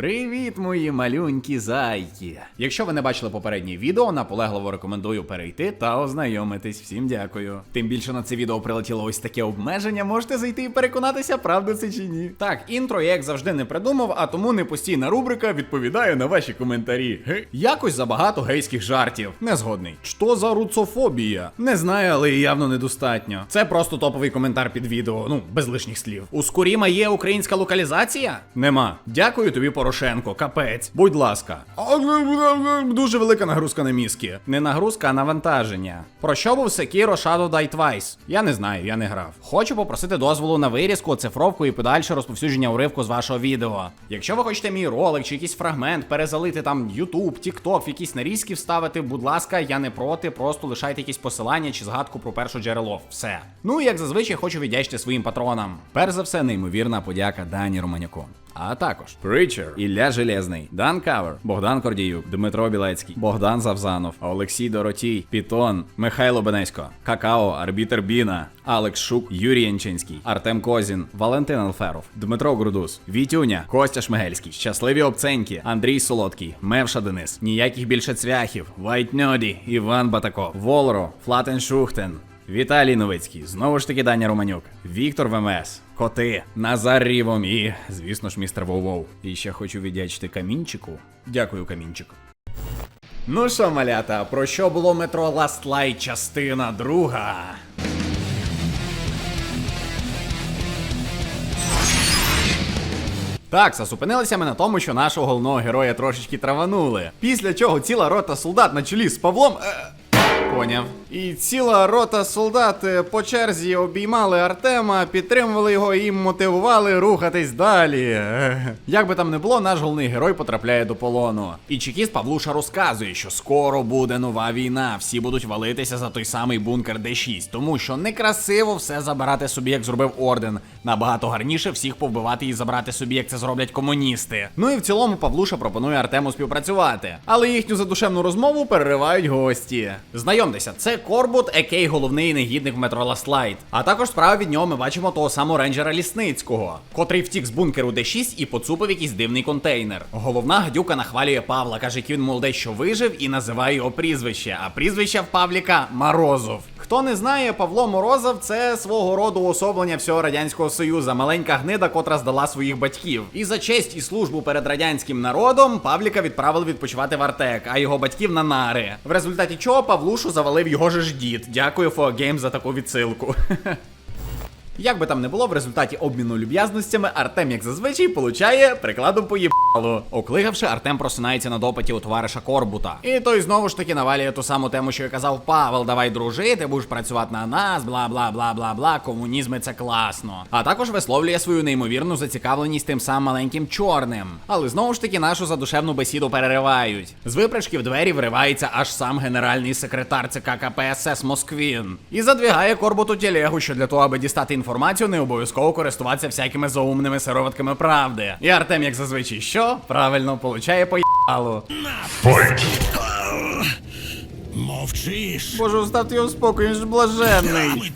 Привіт, мої малюнькі зайки! Якщо ви не бачили попереднє відео, наполегливо рекомендую перейти та ознайомитись. Всім дякую. Тим більше на це відео прилетіло ось таке обмеження, можете зайти і переконатися, правда це чи ні. Так, інтро я як завжди не придумав, а тому не постійна рубрика відповідає на ваші коментарі. Ге. Якось забагато гейських жартів. Не згодний. Що за руцофобія? Не знаю, але явно недостатньо. Це просто топовий коментар під відео, ну без лишніх слів. У Скуріма є українська локалізація? Нема. Дякую тобі, Порошенко. Капець. Будь ласка. Дуже велика нагрузка на мізки. Не нагрузка, а навантаження. Про що був Sekiro Shadow Die Twice? Я не знаю, я не грав. Хочу попросити дозволу на вирізку, оцифровку і подальше розповсюдження уривку з вашого відео. Якщо ви хочете мій ролик чи якийсь фрагмент перезалити там YouTube, TikTok, якісь нарізки вставити, будь ласка, я не проти, просто лишайте якісь посилання чи згадку про перше джерело. Все. Ну і як зазвичай хочу віддячити своїм патронам. Перш за все, неймовірна подяка Дані Романюку. А також Притчер, Ілля Железний, Дан Кавер, Богдан Кордіюк, Дмитро Білецький, Богдан Завзанов, Олексій Доротій, Пітон, Михайло Бенесько, Какао, Арбітер Біна, Алекс Шук, Юрій Янчинський, Артем Козін, Валентин Алферов, Дмитро Грудус, Вітюня, Костя Шмигельський, Щасливі Обценьки, Андрій Солодкий, Мевша Денис, ніяких більше цвяхів, Вайт Ньоді, Іван Батаков, Волро, Флатен Шухтен. Віталій Новицький, знову ж таки Даня Романюк, Віктор ВМС, Коти, Назар Рівом і, звісно ж, містер Воу-Воу. І ще хочу віддячити камінчику. Дякую, камінчик. Ну що, малята, про що було метро Last Light частина друга? Так, зупинилися ми на тому, що нашого головного героя трошечки траванули. Після чого ціла рота солдат на чолі з Павлом. Е... Поняв. І ціла рота солдат е, по черзі обіймали Артема, підтримували його і мотивували рухатись далі. Як би там не було, наш головний герой потрапляє до полону. І чекіст Павлуша розказує, що скоро буде нова війна. Всі будуть валитися за той самий бункер Д6, тому що некрасиво все забирати собі, як зробив орден. Набагато гарніше всіх повбивати і забрати собі, як це зроблять комуністи. Ну і в цілому Павлуша пропонує Артему співпрацювати. Але їхню задушевну розмову переривають гості. Знайомтеся, це Корбут, екей головний негідник в метро Ластлайт. А також справа від нього ми бачимо того самого рейнджера Лісницького, котрий втік з бункеру Д6 і поцупив якийсь дивний контейнер. Головна гадюка нахвалює Павла, каже, який він молодець, що вижив, і називає його прізвище. А прізвище в Павліка Морозов. Хто не знає, Павло Морозов це свого роду уособлення всього радянського союзу, маленька гнида, котра здала своїх батьків. І за честь і службу перед радянським народом Павліка відправили відпочивати в Артек, а його батьків на нари. В результаті чого Павлушу завалив його ж дід. Дякую Фогейм за таку відсилку. Як би там не було, в результаті обміну люб'язностями Артем, як зазвичай, получає прикладом по їбалу. Оклигавши, Артем просинається на допиті у товариша Корбута. І той знову ж таки навалює ту саму тему, що й казав Павел, давай дружити, будеш працювати на нас, бла бла бла бла бла. Комунізми це класно. А також висловлює свою неймовірну зацікавленість тим самим маленьким чорним. Але знову ж таки нашу задушевну бесіду переривають. З випряжки в двері вривається аж сам генеральний секретар ЦК КПСС Москвін. І задвігає Корбуту телегу, що для того, аби дістати інформацію, не обов'язково користуватися всякими заумними сироватками правди. І Артем, як зазвичай, що? Правильно, получає поїбало. Мовчиш. Боже, оставте його в спокій, він ж блаженний.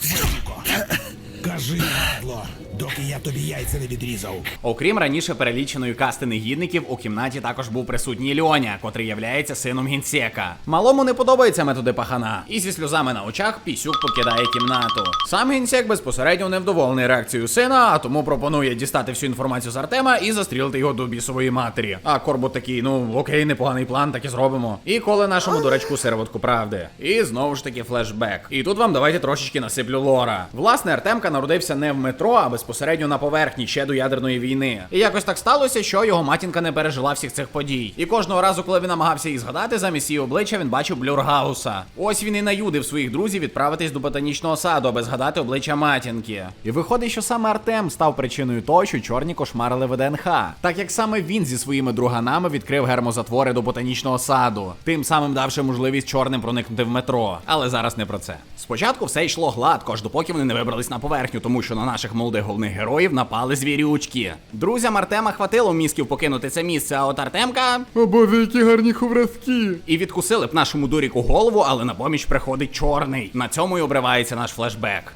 Кажи, падло, доки я тобі яйця не відрізав. Окрім раніше переліченої касти негідників, у кімнаті також був присутній Льоня, котрий являється сином гінсека. Малому не подобаються методи пахана, і зі сльозами на очах пісюк покидає кімнату. Сам гінсек безпосередньо невдоволений реакцією сина, а тому пропонує дістати всю інформацію з Артема і застрілити його до бісової матері. А Корбут такий, ну окей, непоганий план, так і зробимо. І коли нашому дурачку сироватку правди. І знову ж таки флешбек. І тут вам давайте трошечки насиплю лора. Власне, Артемка народився не в метро, а безпосередньо на поверхні ще до ядерної війни. І якось так сталося, що його матінка не пережила всіх цих подій. І кожного разу, коли він намагався їх згадати, замість її обличчя він бачив Блюргауса. Ось він і наюдив своїх друзів відправитись до ботанічного саду, аби згадати обличчя матінки. І виходить, що саме Артем став причиною того, що чорні кошмарили ВДНХ. Так як саме він зі своїми друганами відкрив гермозатвори до ботанічного саду, тим самим давши можливість чорним проникнути в метро. Але зараз не про це. Спочатку все йшло гладко, аж допоки вони не вибрались на поверхню, тому що на наших молодих головних героїв напали звірючки. Друзям Артема хватило мізків покинути це місце, а от Артемка. О боже, які гарні ховразки. І відкусили б нашому дуріку голову, але на поміч приходить чорний. На цьому й обривається наш флешбек.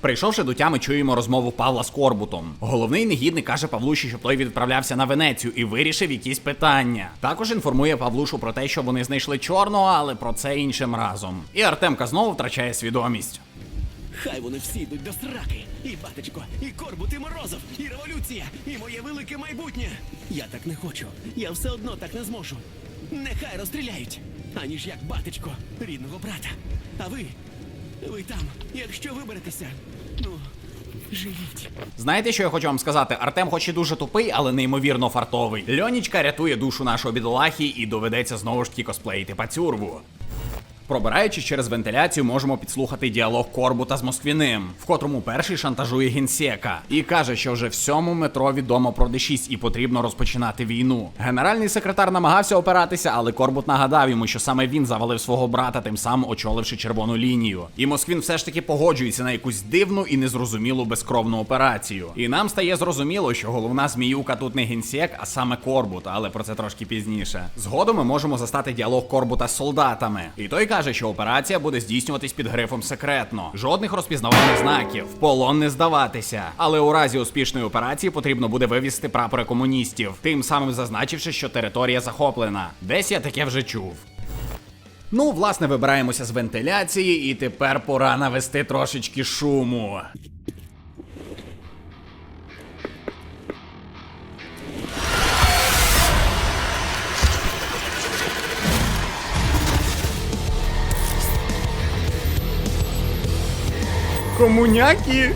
Прийшовши до тями, чуємо розмову Павла з Корбутом. Головний негідник каже Павлуші, щоб той відправлявся на Венецію і вирішив якісь питання. Також інформує Павлушу про те, що вони знайшли чорного, але про це іншим разом. І Артемка знову втрачає свідомість. Хай вони всі йдуть до сраки. І батечко, і Корбут, і Морозов, і революція, і моє велике майбутнє. Я так не хочу. Я все одно так не зможу. Нехай розстріляють. Аніж як батечко, рідного брата. А ви, ви там, якщо виберетеся, ну, живіть. Знаєте, що я хочу вам сказати? Артем хоч і дуже тупий, але неймовірно фартовий. Льонічка рятує душу нашого бідолахи і доведеться знову ж таки косплеїти пацюрву. Пробираючись через вентиляцію, можемо підслухати діалог Корбута з Москвіним, в котрому перший шантажує генсека і каже, що вже всьому метро відомо про Д6 і потрібно розпочинати війну. Генеральний секретар намагався опиратися, але Корбут нагадав йому, що саме він завалив свого брата, тим самим очоливши червону лінію. І Москвін все ж таки погоджується на якусь дивну і незрозумілу безкровну операцію. І нам стає зрозуміло, що головна зміюка тут не генсек, а саме Корбут, але про це трошки пізніше. Згодом ми можемо застати діалог Корбута з солдатами. І той каже, що операція буде здійснюватись під грифом секретно. Жодних розпізнавальних знаків, в полон не здаватися. Але у разі успішної операції потрібно буде вивізти прапори комуністів, тим самим зазначивши, що територія захоплена. Десь я таке вже чув. Ну, власне, вибираємося з вентиляції, і тепер пора навести трошечки шуму. Комуняки?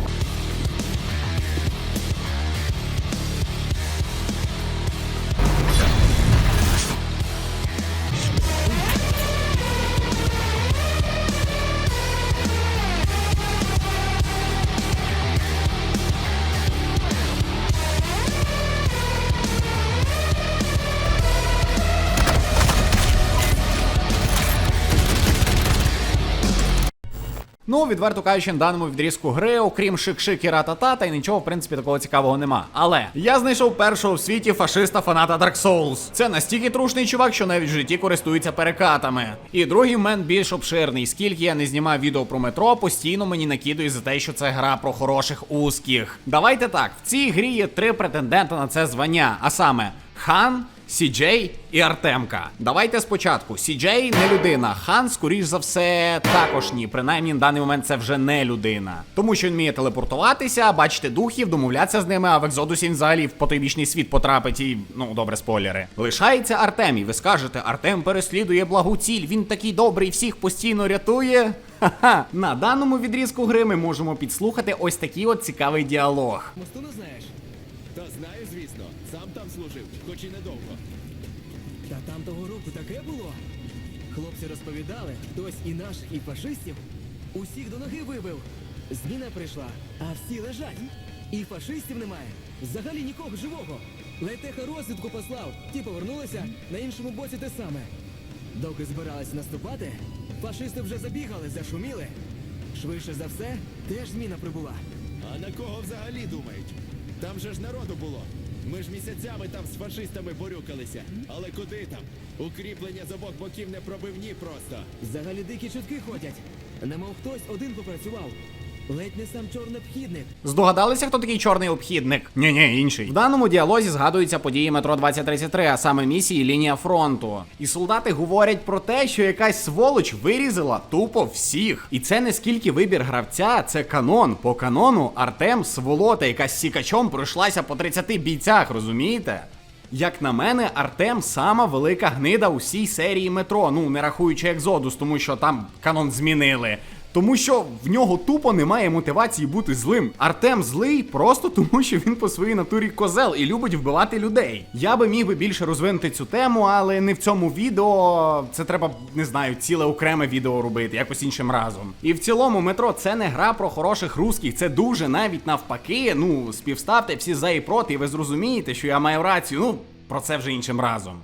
Ну, відверто кажучи, на даному відрізку гри, окрім шик-шик і ратата, та й нічого, в принципі, такого цікавого нема. Але я знайшов першого в світі фашиста фаната Dark Souls. Це настільки трушний чувак, що навіть в житті користується перекатами. І другий мен більш обширний. Скільки я не знімав відео про метро, постійно мені накидують за те, що це гра про хороших узких. Давайте так, в цій грі є три претендента на це звання, а саме Хан. Сіджей і Артемка. Давайте спочатку. Сіджей не людина. Хан, скоріш за все, також ні. Принаймні, на даний момент це вже не людина. Тому що він вміє телепортуватися, бачити духів, домовлятися з ними, а в Екзодусі він взагалі в потойбічний світ потрапить і, ну, добре, спойлери. Лишається Артем, і ви скажете, Артем переслідує благу ціль, він такий добрий, всіх постійно рятує. Ха-ха. На даному відрізку гри ми можемо підслухати ось такий от цікавий діалог. Мосту не знаєш? Та знаю, звісно. Сам там служив, хоч і недовго. Та там того року таке було. Хлопці розповідали, хтось і наших, і фашистів усіх до ноги вибив. Зміна прийшла, а всі лежать. І фашистів немає. Взагалі нікого живого. Летеха розвідку послав. Ті повернулися, на іншому боці те саме. Доки збиралися наступати, фашисти вже забігали, зашуміли. Швидше за все, теж зміна прибула. А на кого взагалі думають? Там же ж народу було. Ми ж місяцями там з фашистами борюкалися. Але куди там? Укріплення з обох боків не пробивні просто. Взагалі дикі чутки ходять. Немов хтось один попрацював. Ледь не сам чорнобхідник. Здогадалися, хто такий чорний обхідник? Ні, ні, інший. В даному діалозі згадуються події метро 2033, а саме місії лінія фронту. І солдати говорять про те, що якась сволоч вирізала тупо всіх. І це не скільки вибір гравця, це канон. По канону Артем сволота, яка з сікачом пройшлася по 30 бійцях, розумієте? Як на мене, Артем сама велика гнида у всій серії метро. Ну не рахуючи Екзодус, тому що там канон змінили. Тому що в нього тупо немає мотивації бути злим. Артем злий просто тому, що він по своїй натурі козел і любить вбивати людей. Я би міг би більше розвинути цю тему, але не в цьому відео. Це треба, не знаю, ціле окреме відео робити, якось іншим разом. І в цілому метро це не гра про хороших русських, це дуже навіть навпаки. Ну, співставте всі за і проти, і ви зрозумієте, що я маю рацію. Ну, про це вже іншим разом.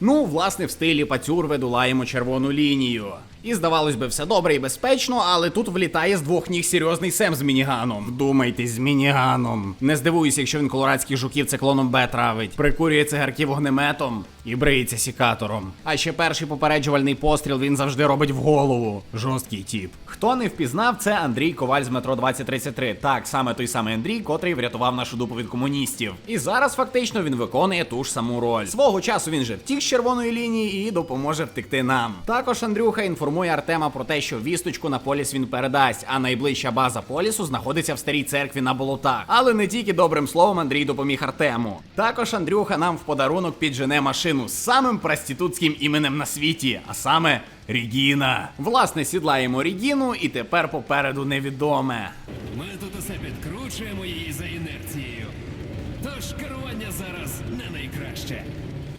Ну, власне, в стилі пацюрви долаємо червону лінію. І здавалось би, все добре і безпечно, але тут влітає з двох ніг серйозний Сем з мініганом. Вдумайтесь, з мініганом. Не здивуюся, якщо він колорадських жуків циклоном Б травить, прикурює цигарки вогнеметом. І бриється сікатором. А ще перший попереджувальний постріл він завжди робить в голову. Жорсткий тіп. Хто не впізнав, це Андрій Коваль з метро 2033. Так, саме той самий Андрій, котрий врятував нашу дупу від комуністів. І зараз фактично він виконує ту ж саму роль. Свого часу він же втік з червоної лінії і допоможе втекти нам. Також Андрюха інформує Артема про те, що вісточку на поліс він передасть, а найближча база полісу знаходиться в старій церкві на болотах. Але не тільки добрим словом Андрій допоміг Артему. Також Андрюха нам в подарунок піджене машину з самим проститутським іменем на світі, а саме Регіна. Власне, сідлаємо Регіну, і тепер попереду невідоме. Ми тут усе підкручуємо її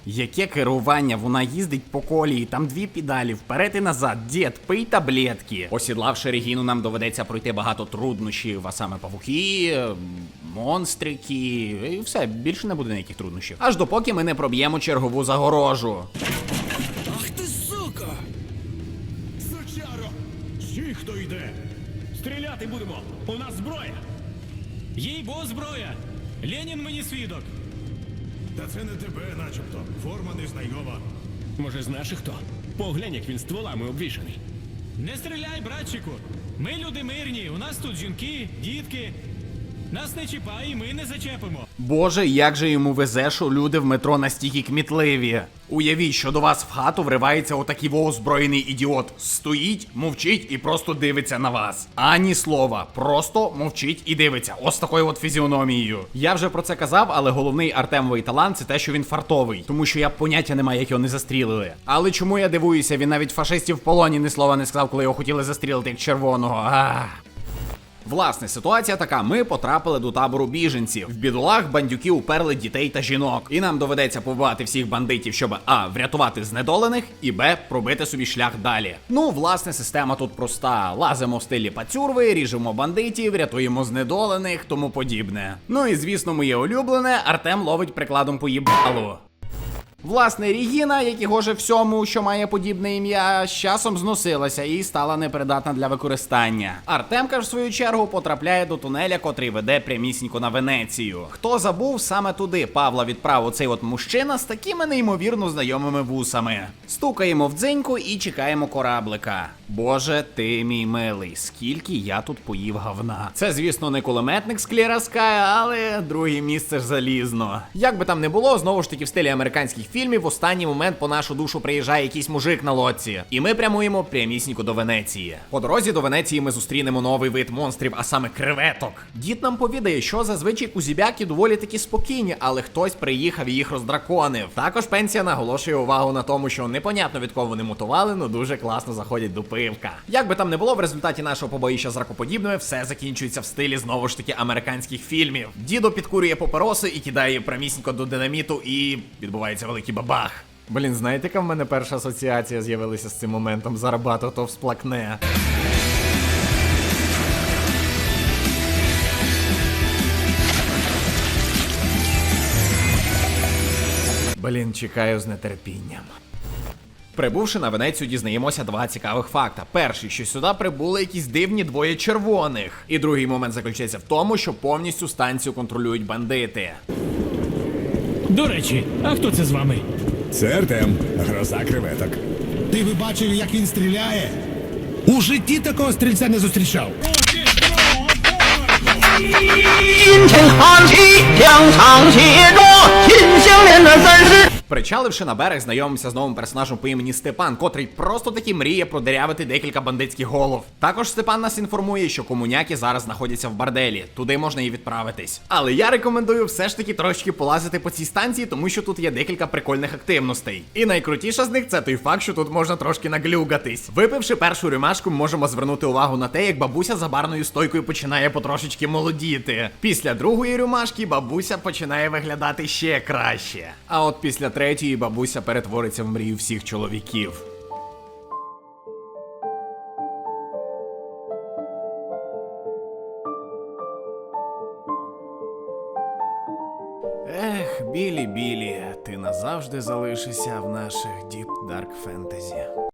Яке керування? Вона їздить по колії, там дві педалі, вперед і назад. Дід, пий таблетки. Осідлавши Регіну, нам доведеться пройти багато труднощів, а саме павуки, монстрики, і все, більше не буде ніяких труднощів. Аж допоки ми не проб'ємо чергову загорожу. Ах ти сука! Сучаро! Стій, хто йде! Стріляти будемо! У нас зброя! Їй бо зброя! Ленін мені свідок! Та це не тебе, начебто. Форма незнайома. Може, знаєш хто? Поглянь, як він стволами обвішаний. Не стріляй, братчику! Ми люди мирні, у нас тут жінки, дітки. Нас не чіпай, і ми не зачепимо. Боже, як же йому везе, що люди в метро настільки кмітливі. Уявіть, що до вас в хату вривається отакий озброєний ідіот. Стоїть, мовчить і просто дивиться на вас. Ані слова, просто мовчить і дивиться. Ось такою от фізіономією. Я вже про це казав, але головний Артемовий талант це те, що він фартовий, тому що я поняття не маю, як його не застрілили. Але чому я дивуюся, він навіть фашистів в полоні ні слова не сказав, коли його хотіли застрілити як червоного. Ах. Власне, ситуація така: ми потрапили до табору біженців. В бідолах бандюки уперли дітей та жінок. І нам доведеться побивати всіх бандитів, щоб а. врятувати знедолених, і б. пробити собі шлях далі. Ну, власне, система тут проста: лазимо в стилі пацюрви, ріжемо бандитів, рятуємо знедолених, тому подібне. Ну і звісно, моє улюблене, Артем ловить прикладом по їбалу. Власне, Рігіна, як і гоже всьому, що має подібне ім'я, з часом зносилася і стала непридатна для використання. Артемка ж в свою чергу потрапляє до тунеля, котрий веде прямісінько на Венецію. Хто забув, саме туди Павла відправив цей от мужчина з такими неймовірно знайомими вусами. Стукаємо в дзеньку і чекаємо кораблика. Боже, ти мій милий, скільки я тут поїв говна. Це, звісно, не кулеметник з Кліраская, але друге місце ж залізно. Як би там не було, знову ж таки в стилі американських фільмів, в останній момент по нашу душу приїжджає якийсь мужик на лодці. І ми прямуємо прямісінько до Венеції. По дорозі до Венеції ми зустрінемо новий вид монстрів, а саме креветок. Дід нам повідає, що зазвичай кузібяки доволі таки спокійні, але хтось приїхав і їх роздраконив. Також пенсія наголошує увагу на тому, що непонятно від кого вони мутували, но дуже класно заходять до пивка. Як би там не було, в результаті нашого побоїща з ракоподібними все закінчується в стилі знову ж таки американських фільмів. Дідо підкурює папороси і кидає її прямісінько до динаміту, і відбувається великий бабах. Блін, знаєте, яка в мене перша асоціація з'явилася з цим моментом? Зарабато то всплакне. Блін, чекаю з нетерпінням. Прибувши на Венецію, дізнаємося два цікавих факта. Перший, що сюди прибули якісь дивні двоє червоних. І другий момент заключається в тому, що повністю станцію контролюють бандити. До речі, а хто це з вами? Це Артем, гроза креветок. Ти ви бачили, як він стріляє? У житті такого стрільця не зустрічав. Причаливши на берег, знайомимося з новим персонажем по імені Степан, котрий просто таки мріє продерявити декілька бандитських голов. Також Степан нас інформує, що комуняки зараз знаходяться в борделі, туди можна і відправитись. Але я рекомендую все ж таки трошки полазити по цій станції, тому що тут є декілька прикольних активностей. І найкрутіша з них це той факт, що тут можна трошки наглюгатись. Випивши першу рюмашку, можемо звернути увагу на те, як бабуся за барною стойкою починає потрошечки молодіти. Після другої рюмашки бабуся починає виглядати ще краще. А от після третьої бабуся перетвориться в мрію всіх чоловіків. Ех, білі білі, ти назавжди залишишся в наших Deep Dark Fantasy.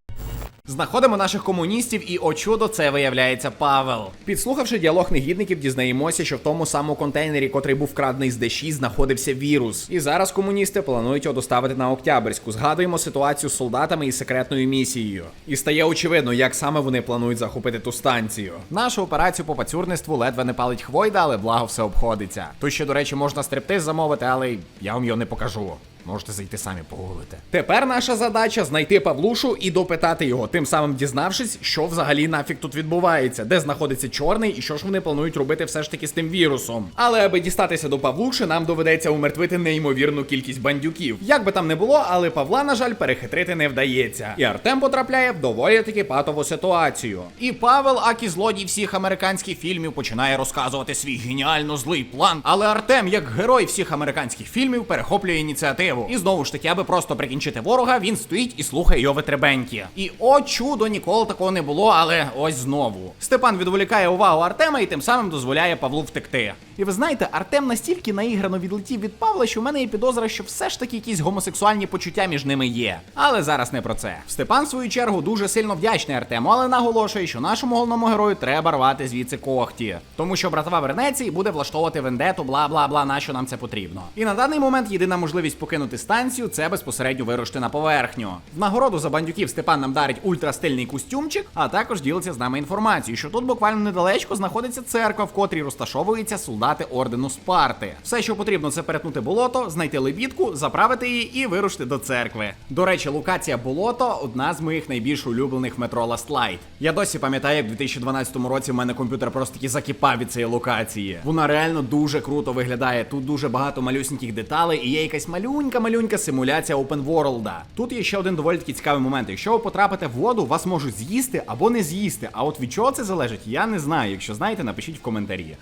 Знаходимо наших комуністів, і о чудо, це виявляється Павел. Підслухавши діалог негідників, дізнаємося, що в тому самому контейнері, котрий був вкрадений з Д6, знаходився вірус. І зараз комуністи планують його доставити на Октябрьську. Згадуємо ситуацію з солдатами і секретною місією. І стає очевидно, як саме вони планують захопити ту станцію. Нашу операцію по пацюрництву ледве не палить хвойда, але благо все обходиться. Тут ще, до речі, можна стриптиз замовити, але я вам його не покажу. Можете зайти самі погуглити. Тепер наша задача знайти Павлушу і допитати його, тим самим дізнавшись, що взагалі нафіг тут відбувається, де знаходиться чорний і що ж вони планують робити все ж таки з тим вірусом. Але аби дістатися до Павлуши, нам доведеться умертвити неймовірну кількість бандюків. Як би там не було, але Павла, на жаль, перехитрити не вдається. І Артем потрапляє в доволі таки патову ситуацію. І Павел, акі злодій всіх американських фільмів, починає розказувати свій геніально злий план. Але Артем, як герой всіх американських фільмів, перехоплює ініціативу. І знову ж таки, аби просто прикінчити ворога, він стоїть і слухає його витребеньки. І о чудо, ніколи такого не було, але ось знову. Степан відволікає увагу Артема і тим самим дозволяє Павлу втекти. І ви знаєте, Артем настільки наіграно відлетів від Павла, що в мене є підозра, що все ж таки якісь гомосексуальні почуття між ними є. Але зараз не про це. Степан, в свою чергу, дуже сильно вдячний Артему, але наголошує, що нашому головному герою треба рвати звідси когті. Тому що братва вернеться і буде влаштовувати вендету, бла бла бла, на що нам це потрібно. І на даний момент єдина можливість покинути станцію це безпосередньо вирушити на поверхню. В нагороду за бандюків Степан нам дарить ультрастильний костюмчик, а також ділиться з нами інформацією, що тут буквально недалечко знаходиться церква, в котрій розташовуються солдати ордену Спарти. Все, що потрібно, це перетнути болото, знайти лебідку, заправити її і вирушити до церкви. До речі, локація болото одна з моїх найбільш улюблених метро Last Light. Я досі пам'ятаю, як в 2012 році в мене комп'ютер просто таки закипав від цієї локації. Вона реально дуже круто виглядає. Тут дуже багато малюсіньких деталей, і є якась малюнька-малюнька симуляція Open World. Тут є ще один доволі таки цікавий момент. Якщо ви потрапите в воду, вас можуть з'їсти або не з'їсти. А от від чого це залежить, я не знаю. Якщо знаєте, напишіть в коментарі.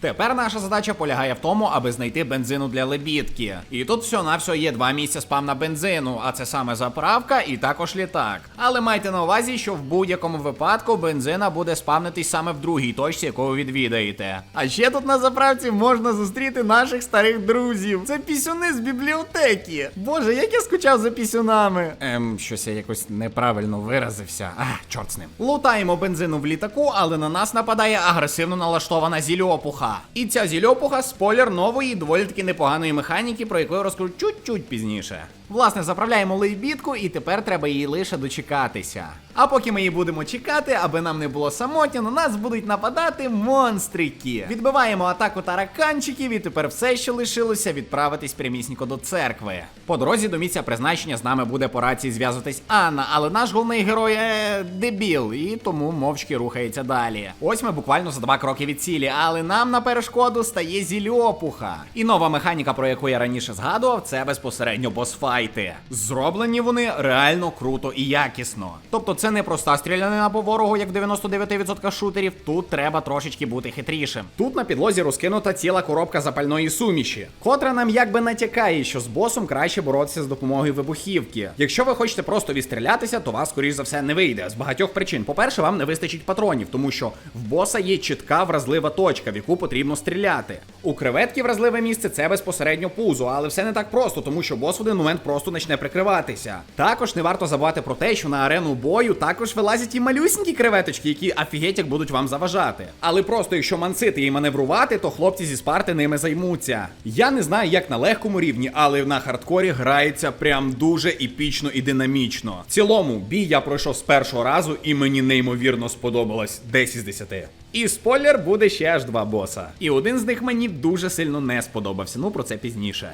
Тепер наша задача полягає в тому, аби знайти бензину для лебідки. І тут все на все є два місця спам на бензину, а це саме заправка і також літак. Але майте на увазі, що в будь-якому випадку бензина буде спавнитись саме в другій точці, яку ви відвідаєте. А ще тут на заправці можна зустріти наших старих друзів. Це пісюни з бібліотеки. Боже, як я скучав за пісюнами. Ем, щось я якось неправильно виразився. А, чорт з ним. Лутаємо бензину в літаку, але на нас нападає агресивно налаштована зільопуха. І ця зільопуха спойлер нової, доволі таки непоганої механіки, про яку я розкажу чуть-чуть пізніше. Власне, заправляємо лейбітку, і тепер треба її лише дочекатися. А поки ми її будемо чекати, аби нам не було самотньо, на нас будуть нападати монстрики. Відбиваємо атаку тараканчиків, і тепер все, що лишилося, відправитись прямісінько до церкви. По дорозі до місця призначення з нами буде по рації зв'язуватись Анна, але наш головний герой е, дебіл, і тому мовчки рухається далі. Ось ми буквально за два кроки від цілі, але нам на перешкоду стає зільопуха. І нова механіка, про яку я раніше згадував, це безпосередньо босфайти. Зроблені вони реально круто і якісно. Тобто це не проста стрілянина по ворогу, як в 99% шутерів. Тут треба трошечки бути хитрішим. Тут на підлозі розкинута ціла коробка запальної суміші, котра нам якби натякає, що з босом краще боротися з допомогою вибухівки. Якщо ви хочете просто відстрілятися, то вас, скоріш за все, не вийде з багатьох причин. По-перше, вам не вистачить патронів, тому що в боса є чітка вразлива точка, в яку потрібно стріляти. У креветки вразливе місце це безпосередньо пузо, але все не так просто, тому що бос в один момент просто почне прикриватися. Також не варто забувати про те, що на арену бою також вилазять і малюсінькі креветочки, які афігеть як будуть вам заважати. Але просто якщо мансити і маневрувати, то хлопці зі спарти ними займуться. Я не знаю, як на легкому рівні, але на хардкорі грається прям дуже епічно і динамічно. В цілому, бій я пройшов з першого разу, і мені неймовірно сподобалось 10 з 10. І спойлер буде ще аж два боса. І один з них мені дуже сильно не сподобався. Ну про це пізніше.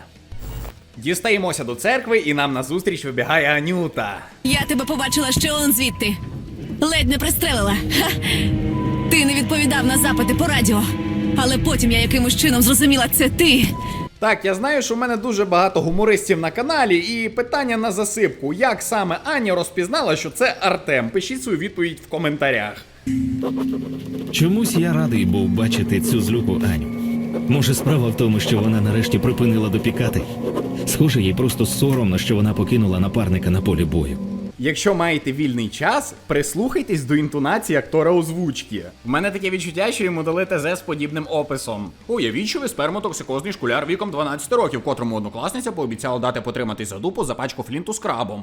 Дістаємося до церкви, і нам назустріч вибігає Анюта. Я тебе побачила ще он звідти. Ледь не пристрелила. Ха! Ти не відповідав на запити по радіо. Але потім я якимось чином зрозуміла, це ти. Так, я знаю, що в мене дуже багато гумористів на каналі, і питання на засипку: як саме Аня розпізнала, що це Артем? Пишіть свою відповідь в коментарях. Чомусь я радий був бачити цю злюку Аню. Може, справа в тому, що вона нарешті припинила допікати. Схоже, їй просто соромно, що вона покинула напарника на полі бою. Якщо маєте вільний час, прислухайтесь до інтонації актора озвучки. В мене таке відчуття, що йому дали ТЗ з подібним описом. Уявіть, що ви спермотоксикозний школяр віком 12 років, котрому однокласниця пообіцяла дати потриматись за дупу за пачку флінту з крабом.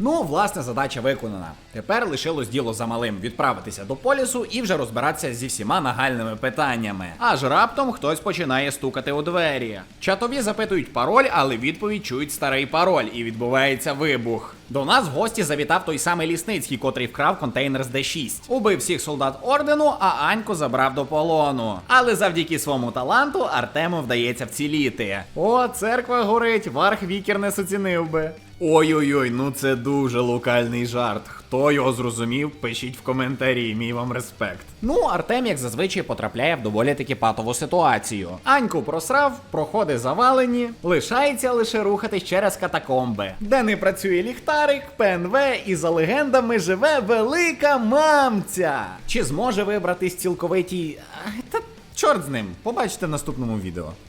Ну, власне, задача виконана. Тепер лишилось діло за малим відправитися до полісу і вже розбиратися зі всіма нагальними питаннями. Аж раптом хтось починає стукати у двері. Чатові запитують пароль, але відповідь чують старий пароль, і відбувається вибух. До нас в гості завітав той самий лісницький, котрий вкрав контейнер з Д6. Убив всіх солдат ордену, а Аньку забрав до полону. Але завдяки своєму таланту Артему вдається вціліти. О, церква горить, варх вікер не соцінив би. Ой-ой-ой, ну це дуже локальний жарт. Хто його зрозумів, пишіть в коментарі, мій вам респект. Ну, Артем, як зазвичай, потрапляє в доволі таки патову ситуацію. Аньку просрав, проходи завалені, лишається лише рухатись через катакомби, де не працює ліхтарик, ПНВ і за легендами живе велика мамця. Чи зможе вибратись цілковитій. Та чорт з ним, побачите в наступному відео.